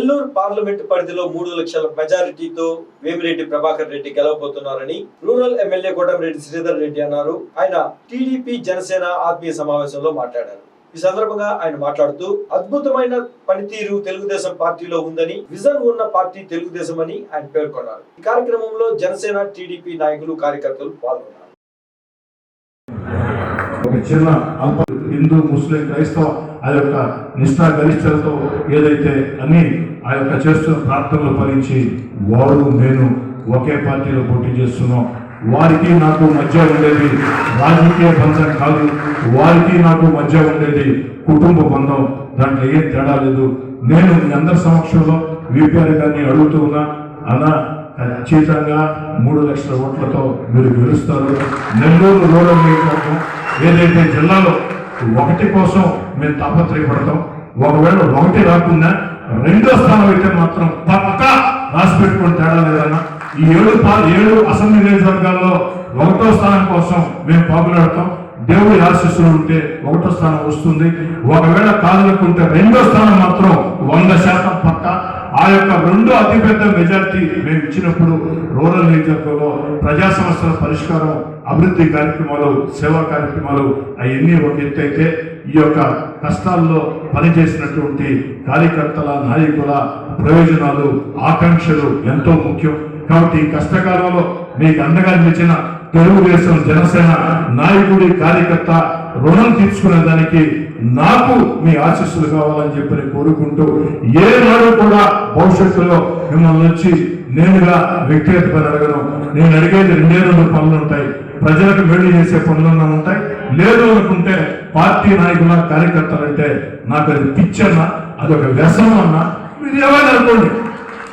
Nellore parliament పరిధిలో మూడు లక్షల మెజారిటీతో వేమిరెడ్డి ప్రభాకర్ రెడ్డి గెలవబోతున్నారని రూరల్ ఎమ్మెల్యే కోటమిరెడ్డి శ్రీధర్ రెడ్డి అన్నారు. ఆయన టీడీపీ జనసేన ఆత్మీయ సమావేశంలో మాట్లాడారు. ఈ సందర్భంగా ఆయన మాట్లాడుతూ అద్భుతమైన పనితీరు తెలుగుదేశం పార్టీలో ఉందని విజన్ ఉన్న పార్టీ తెలుగుదేశం అని ఆయన పేర్కొన్నారు. ఈ కార్యక్రమంలో జనసేన టీడీపీ నాయకులు కార్యకర్తలు పాల్గొన్నారు. ఒక చిన్న అల్ప హిందూ ముస్లిం క్రైస్తవ ఆ యొక్క నిష్ఠా గరిష్టలతో ఏదైతే అన్ని ఆ యొక్క చేస్తున్న ప్రార్థనలు ఫలించి వారు నేను ఒకే పార్టీలో పోటీ చేస్తున్నాం. వారికి నాకు మధ్య ఉండేది రాజకీయ బంధం కాదు. వారికి నాకు మధ్య ఉండేది కుటుంబ బంధం. దాంట్లో ఏం తేడా లేదు. నేను మీ అందరి సమక్షంలో విపిఆర్ గారిని అడుగుతూ ఉన్నా. అలా ఖచ్చితంగా మూడు లక్షల ఓట్లతో మీరు గెలుస్తారు. నెల్లూరు రూరల్ నియోజకవర్గం ఏదైతే జిల్లాలో ఒకటి కోసం మేము తాపత్రయపడతాం. ఒకవేళ ఒకటి రాకుండా రెండో స్థానం అయితే మాత్రం పక్కా రాసి పెట్టుకుని తేడా లేదన్నా. ఈ ఏడు ఏడు అసెంబ్లీ నియోజకవర్గాల్లో ఒకటో స్థానం కోసం మేము పాపులాడతాం దేవుడి ఆశీస్సులు ఉంటే ఒకటో స్థానం వస్తుంది. ఒకవేళ కాదనుకుంటే రెండో స్థానం మాత్రం వంద శాతం పక్క. ఆ యొక్క రెండో అతిపెద్ద మెజార్టీ మేము ఇచ్చినప్పుడు రూరల్ నియోజకవర్గంలో ప్రజా సమస్యల పరిష్కారం అభివృద్ధి కార్యక్రమాలు సేవా కార్యక్రమాలు అవన్నీ ఒక ఎత్తు అయితే ఈ యొక్క కష్టాల్లో పనిచేసినటువంటి కార్యకర్తల నాయకుల ప్రయోజనాలు ఆకాంక్షలు ఎంతో ముఖ్యం. కాబట్టి ఈ కష్టకాలంలో మీకు అండగా నిలిచిన తెలుగుదేశం జనసేన నాయకుడి కార్యకర్త రుణం తీర్చుకునే దానికి నాకు మీ ఆశీస్సులు కావాలని చెప్పి కోరుకుంటూ కోరుకుంటూ నాడు కూడా భవిష్యత్తులో మిమ్మల్ని వచ్చి నేనుగా వ్యక్తిగత పని అడగను. నేను అడిగేది రెండే రెండు పనులు ఉంటాయి. ప్రజలకు వేడి చేసే పనులు ఉంటాయి. లేదు అనుకుంటే పార్టీ నాయకుల కార్యకర్తలంటే నాకు అది పిచ్చన్నా అదొక వ్యసనం అన్నా. మీరు ఏమైనా అనుకోండి?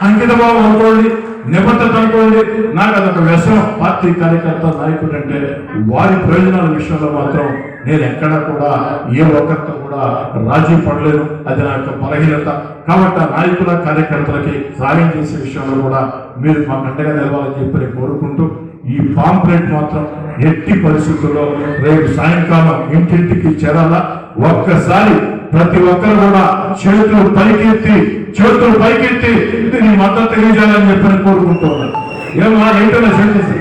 అంకితభావం అనుకోండి నిబద్ధత అనుకోండి నాకు అదొక వ్యసనం. పార్టీ కార్యకర్త నాయకుడు అంటే వారి ప్రయోజనాల విషయంలో మాత్రం నేను ఎక్కడా కూడా ఏ ఒక్కరితో కూడా రాజీ పడలేను. అది నా యొక్క బలహీనత. కాబట్టి ఆ నాయకుల కార్యకర్తలకి సహాయం చేసే విషయంలో కూడా మీరు మా కంటగా నిలవాలని చెప్పి కోరుకుంటూ ఈ పాంప్లెట్ మాత్రం ఎట్టి పరిస్థితుల్లో రేపు సాయంకాలం ఇంటింటికి చేరాలా? ఒక్కసారి ప్రతి ఒక్కరు కూడా చేతులు పైకెత్తి చేతులు పైకెత్తి ఇది నీ మద్దతు తెలియజేయాలని చెప్పని కోరుకుంటున్నాను. ఏమన్నా ఏంటన్నా చేసేసి